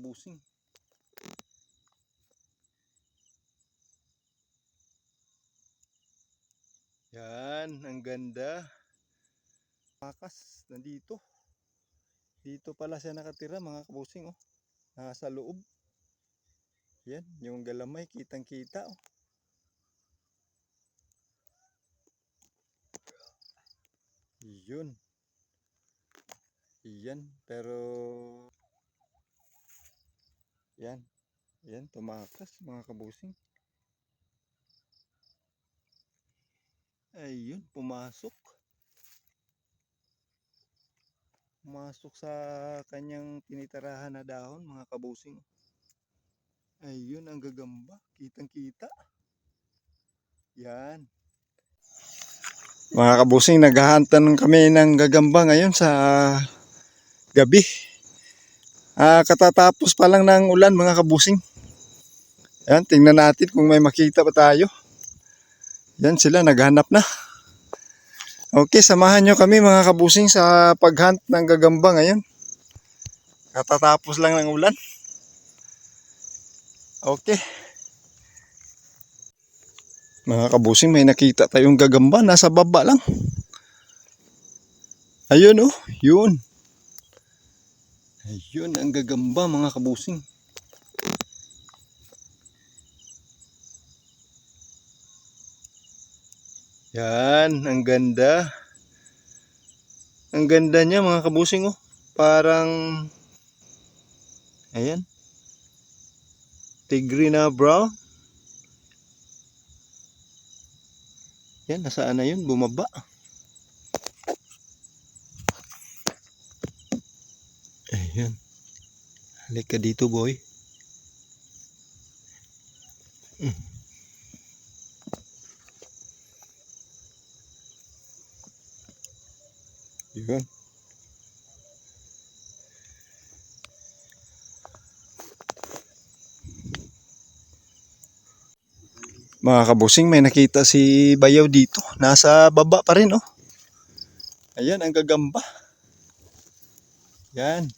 kabusing. Yan, ang ganda. Makas, nandito. Dito pala siya nakatira mga kabusing oh. Nasa loob. Yan, yung galamay kitang kita oh. Yun. Yan, pero yan. Yan, tumakas mga kabusing. Ayun, pumasok. Pumasok sa kanyang tinitirahan na dahon mga kabusing. Ayun, ang gagamba. Kitang kita. Yan. Mga kabusing, naghahantan kami ng gagamba ngayon sa gabi. Ah, katatapos pa lang ng ulan mga kabusing. Yan, tingnan natin kung may makita pa tayo. Yan sila, naghanap na. Okay, samahan nyo kami mga kabusing sa paghunt ng gagamba ngayon. Katatapos lang ng ulan. Okay. Mga kabusing, may nakita tayong gagamba. Nasa baba lang. Ayun oh, yun. Ayun ang gagamba mga kabusing. Yan, ang ganda. Ang ganda niya mga kabusing oh. Parang Ayan. Tigre na brown. Yan, nasaan na yun? Bumaba. Ayan. Halika dito, boy. Mm. Mga kabusing, may nakita si Bayaw dito. Nasa baba pa rin, oh. Ayan, ang gagamba. Yan.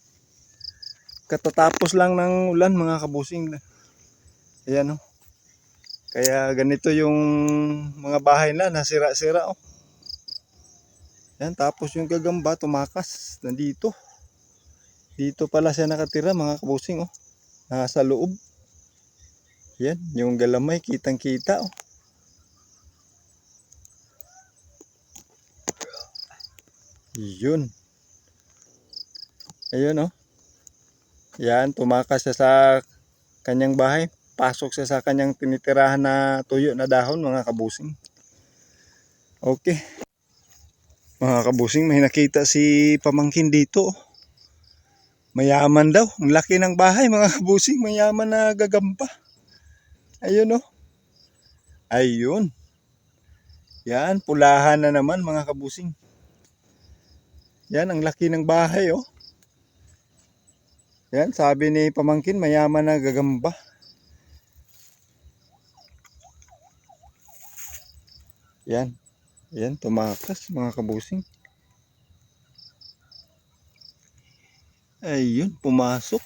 Katatapos lang ng ulan, mga kabusing. Ayan, oh. Kaya ganito yung mga bahay na, nasira-sira, oh. Yan, tapos yung gagamba, tumakas. Nandito. Dito pala siya nakatira, mga kabusing, oh. Nasa loob. Yan, yung galamay, kitang kita, oh. Yun. Ayun, oh. Yan, tumakas siya sa kanyang bahay. Pasok siya sa kanyang tinitirahan na tuyo na dahon, mga kabusing. Okay. Mga kabusing, may nakita si pamangkin dito. Mayaman daw. Ang laki ng bahay, mga kabusing. Mayaman na gagamba. Ayun oh. Ayun. Yan, pulahan na naman mga kabusing. Yan, ang laki ng bahay oh. Yan, sabi ni pamangkin, mayaman na gagamba. Yan. Yan, tumakas mga kabusing. Ayun, pumasok.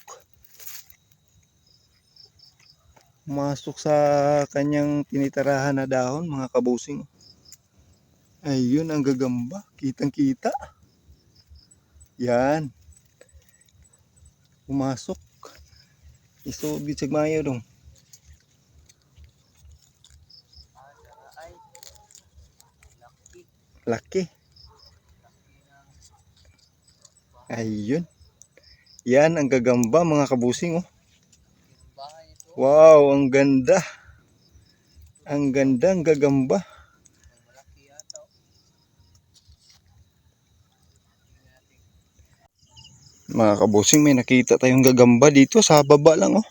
Pumasok sa kanyang tinitirahan na dahon, mga kabusing. Ayun, ang gagamba. Kitang kita. Yan. Pumasok. Isubit sa mayo dong. Laki. Ayun. Yan ang gagamba mga kabusing oh. Wow, ang ganda. Ang ganda, ang gagamba. Mga kabusing, may nakita tayong gagamba dito sa baba lang oh.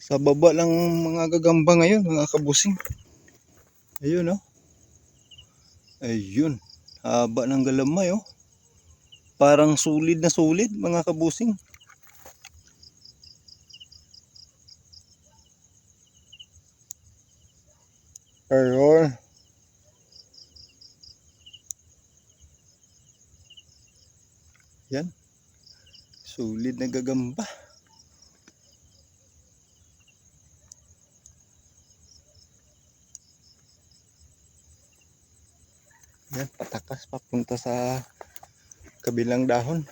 Sa baba lang mga gagamba ngayon, mga kabusing. Ayun oh. Ayun. Haba ng galamay oh. Parang sulid na sulid mga kabusing. Ayun. Yan. Sulit na gagamba. Yan, patakas papunta sa kabilang dahon.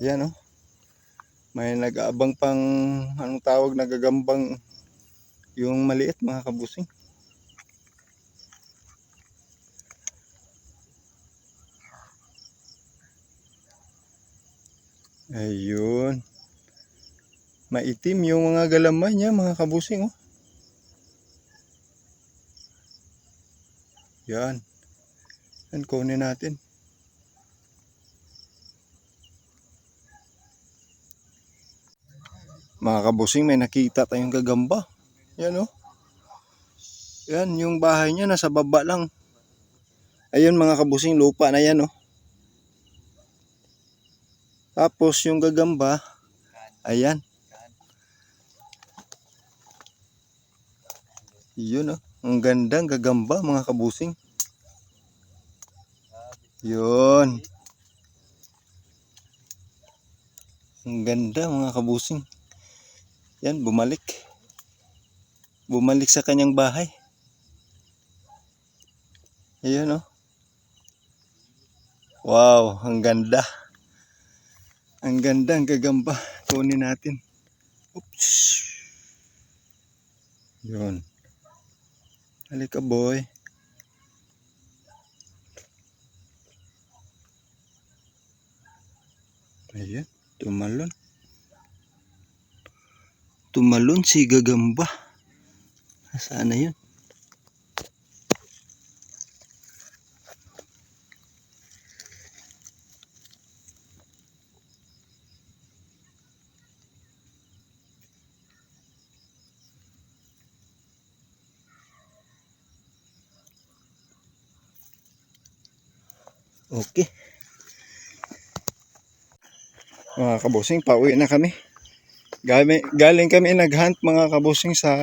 Yan oh. May nag-aabang pang anong tawag nagagambang yung maliit mga kabusing. Ayun. Maitim yung mga galamay niya mga kabusing oh. Yan. Yan, kunin natin. Mga kabusing, may nakita tayong gagamba. Yan oh. Yan, yung bahay niya nasa baba lang. Ayun mga kabusing, lupa na yan oh. Tapos yung gagamba, ayan. Yun oh. Ang gandang gagamba mga kabusing. Yun. Ang ganda mga kabusing. Yan, bumalik. Bumalik sa kanyang bahay. Ayun oh. Wow, ang ganda. Ang ganda, ang gagamba. Kunin natin. Oops. Yun. Halika boy. Ayan, tumalon. Tumalon si gagamba. Saan na yun? Okay. Mga kabusing, pauwi na kami. Galing, galing kami naghunt mga kabusing sa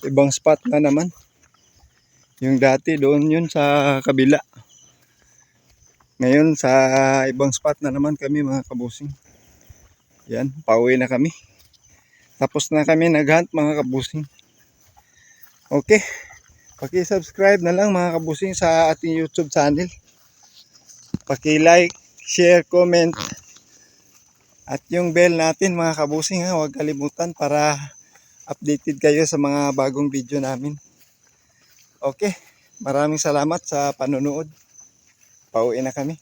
ibang spot na naman. Yung dati doon yun sa kabila. Ngayon sa ibang spot na naman kami mga kabusing. Yan, pauwi na kami. Tapos na kami naghunt mga kabusing. Okay. Paki-subscribe na lang mga kabusing sa ating YouTube channel. Paki-like, share, comment. At yung bell natin mga kabusing ha, huwag kalimutan para updated kayo sa mga bagong video namin. Okay, maraming salamat sa panonood. Pauwi na kami.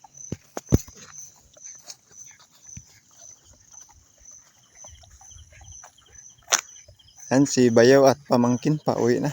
Yan si Bayaw at Pamangkin pauwi na.